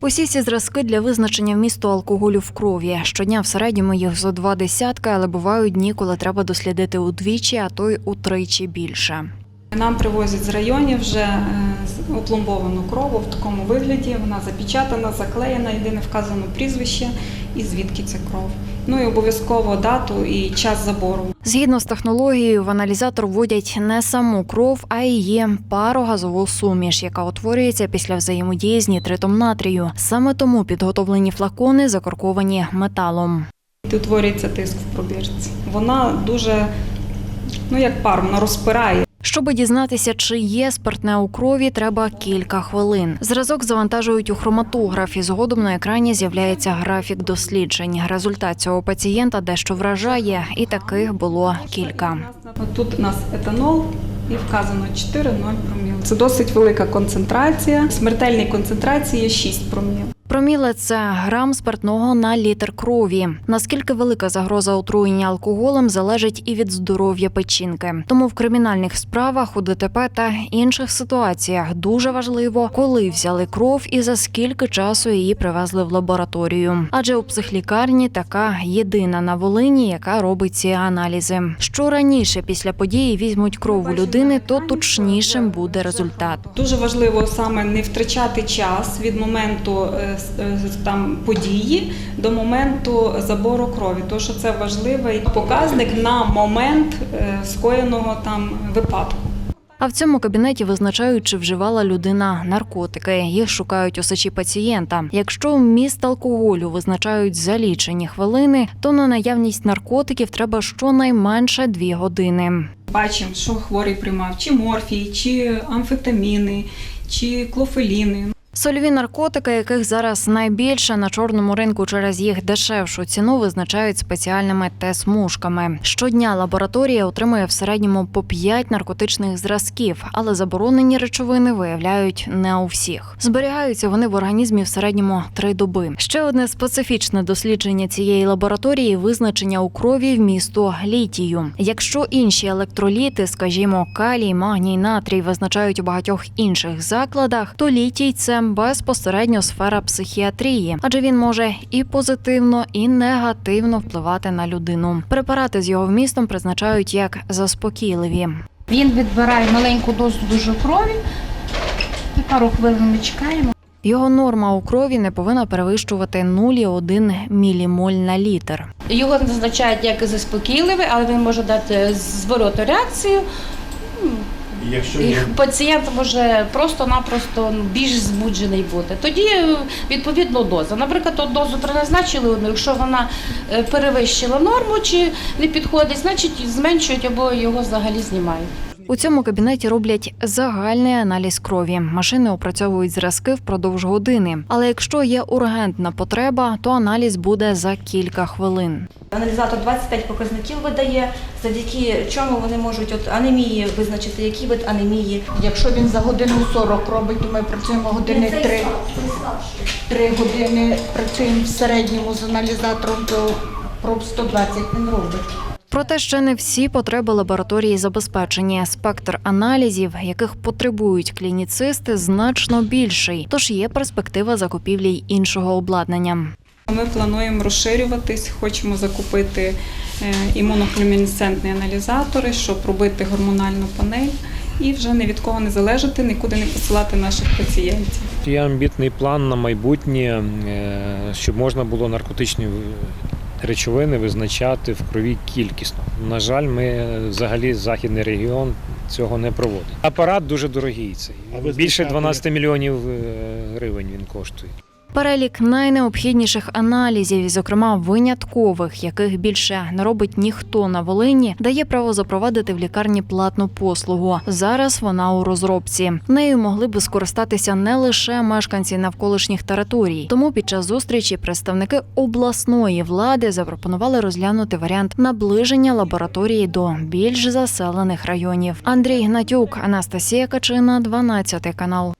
Усі ці зразки для визначення вмісту алкоголю в крові. Щодня в середньому їх зо два десятка, але бувають дні, коли треба дослідити удвічі, а то й утричі більше. Нам привозять з районів вже е, опломбовану кров в такому вигляді. Вона запечатана, заклеєна, єдине вказано прізвище і звідки ця кров. Ну і обов'язково дату і час забору. Згідно з технологією, в аналізатор вводять не саму кров, а її парогазову суміш, яка утворюється після взаємодії з нітритом натрію. Саме тому підготовлені флакони закорковані металом. Утворюється тиск в пробірці. Вона дуже, ну як пар, вона розпирає. Щоби дізнатися, чи є спиртне у крові, треба кілька хвилин. Зразок завантажують у хроматограф, і згодом на екрані з'являється графік досліджень. Результат цього пацієнта дещо вражає, і таких було кілька. Тут у нас етанол і вказано 4,0 проміл. Це досить велика концентрація. Смертельній концентрації є 6 проміл. Проміле це грам спиртного на літр крові. Наскільки велика загроза отруєння алкоголем залежить і від здоров'я печінки. Тому в кримінальних справах у ДТП та інших ситуаціях дуже важливо, коли взяли кров і за скільки часу її привезли в лабораторію. Адже у психлікарні така єдина на Волині, яка робить ці аналізи. Що раніше після події візьмуть кров у людини, то точнішим буде результат. Дуже важливо саме не втрачати час від моменту е, там події до моменту забору крові, тому що це важливий показник на момент е, скоєного там випадку. А в цьому кабінеті визначають, чи вживала людина наркотики. Їх шукають усачі пацієнта. Якщо вміст алкоголю визначають за лічені хвилини, то на наявність наркотиків треба щонайменше дві години. Бачимо, що хворий приймав чи морфій, чи амфетаміни, чи клофеліни. Сольові наркотики, яких зараз найбільше на чорному ринку через їх дешевшу ціну, визначають спеціальними тест-мушками. Щодня лабораторія отримує в середньому по 5 наркотичних зразків, але заборонені речовини виявляють не у всіх. Зберігаються вони в організмі в середньому три доби. Ще одне специфічне дослідження цієї лабораторії визначення у крові вмісту літію. Якщо інші електроліти, скажімо, калій, магній, натрій, визначають у багатьох інших закладах, то літій це безпосередньо сфера психіатрії, адже він може і позитивно, і негативно впливати на людину. Препарати з його вмістом призначають як заспокійливі. Він відбирає маленьку дозу дуже крові. І пару хвилин ми чекаємо. Його норма у крові не повинна перевищувати 0,1 мілімоль на літр. Його назначають як заспокійливий, але він може дати зворотну реакцію. Якщо І є пацієнт може просто-напросто більш збуджений бути. Тоді е, відповідно доза. Наприклад, от дозу призначили одну, якщо вона е, перевищила норму чи не підходить, значить зменшують або його взагалі знімають. У цьому кабінеті роблять загальний аналіз крові. Машини опрацьовують зразки впродовж години. Але якщо є ургентна потреба, то аналіз буде за кілька хвилин. Аналізатор 25 показників видає, завдяки чому вони можуть от анемії визначити, який вид анемії. Якщо він за годину 40 робить, то ми працюємо години 3. 3 години працюємо в середньому з аналізатором, то проб 120 він робить. Проте ще не всі потреби лабораторії забезпечені. Спектр аналізів, яких потребують клініцисти, значно більший. Тож є перспектива закупівлі й іншого обладнання. Ми плануємо розширюватись, хочемо закупити е, аналізатори, щоб робити гормональну панель і вже ні від кого не залежати, нікуди не посилати наших пацієнтів. є амбітний план на майбутнє, е, щоб можна було наркотичні речовини визначати в крові кількісно. На жаль, ми взагалі західний регіон цього не проводить. Апарат дуже дорогий. Цей більше 12 мільйонів е, гривень він коштує. Перелік найнеобхідніших аналізів, і, зокрема виняткових, яких більше не робить ніхто на Волині, дає право запровадити в лікарні платну послугу. Зараз вона у розробці. Нею могли би скористатися не лише мешканці навколишніх територій. Тому під час зустрічі представники обласної влади запропонували розглянути варіант наближення лабораторії до більш заселених районів. Андрій Гнатюк, Анастасія Качина, 12 канал.